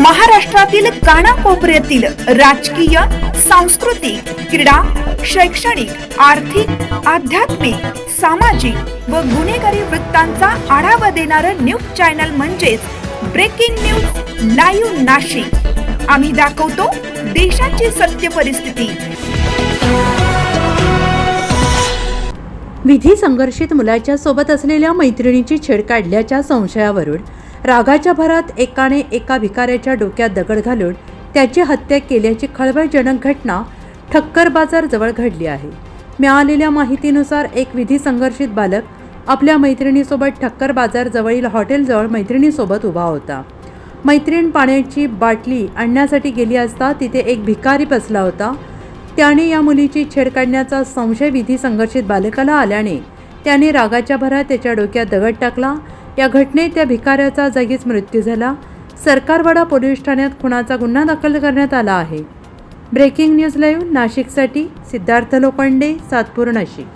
महाराष्ट्रातील कानाकोपऱ्यातील राजकीय सांस्कृतिक क्रीडा शैक्षणिक आर्थिक आध्यात्मिक सामाजिक व गुन्हेगारी वृत्तांचा आढावा देणारं न्यूज चॅनल म्हणजेच ब्रेकिंग न्यूज लाईव्ह नाशिक. आम्ही दाखवतो देशाची सत्य परिस्थिती. विधी संघर्षित मुलाच्या सोबत असलेल्या मैत्रिणीची छेड काढल्याच्या संशयावरून रागाच्या भरात एकाने एका भिकाऱ्याच्या डोक्यात दगड घालून त्याची हत्या केल्याची खळबळजनक घटना ठक्कर बाजार जवळ घडली आहे. मिळालेल्या माहितीनुसार एक विधी संघर्षित बालक आपल्या मैत्रिणीसोबत ठक्कर बाजार जवळील हॉटेलजवळ मैत्रिणीसोबत उभा होता. मैत्रीण पाण्याची बाटली आणण्यासाठी गेली असता तिथे एक भिकारी बसला होता. त्याने या मुलीची छेड काढण्याचा संशय विधी संघर्षित बालकाला आल्याने त्याने रागाच्या भरात त्याच्या डोक्यात दगड टाकला. या घटनेत त्या भिकाऱ्याचा जागीच मृत्यू झाला. सरकारवाडा पोलीस ठाण्यात खुनाचा गुन्हा दाखल करण्यात आला आहे. ब्रेकिंग न्यूज लाईव्ह नाशिकसाठी सिद्धार्थ लोखंडे सातपूर नाशिक.